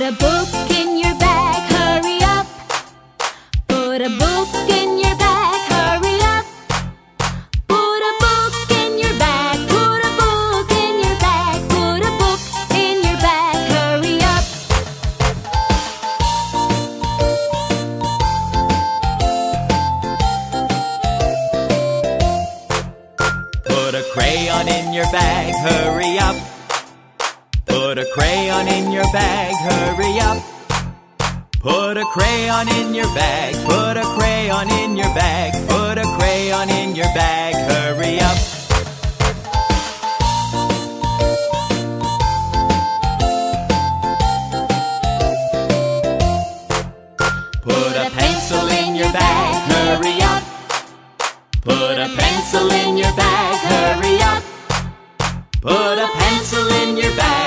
Put a book in your bag, hurry up. Put a book in your bag, hurry up. Put a book in your bag, put a book in your bag, put a book in your bag, hurry up. Put a crayon in your bag, hurry up. Put a crayon in your bag, hurry up up. Put a crayon in your bag, put a crayon in your bag, put a crayon in your bag, hurry up. Put a pencil in your bag, hurry up. Put a pencil in your bag, hurry up. Put a pencil in your bag.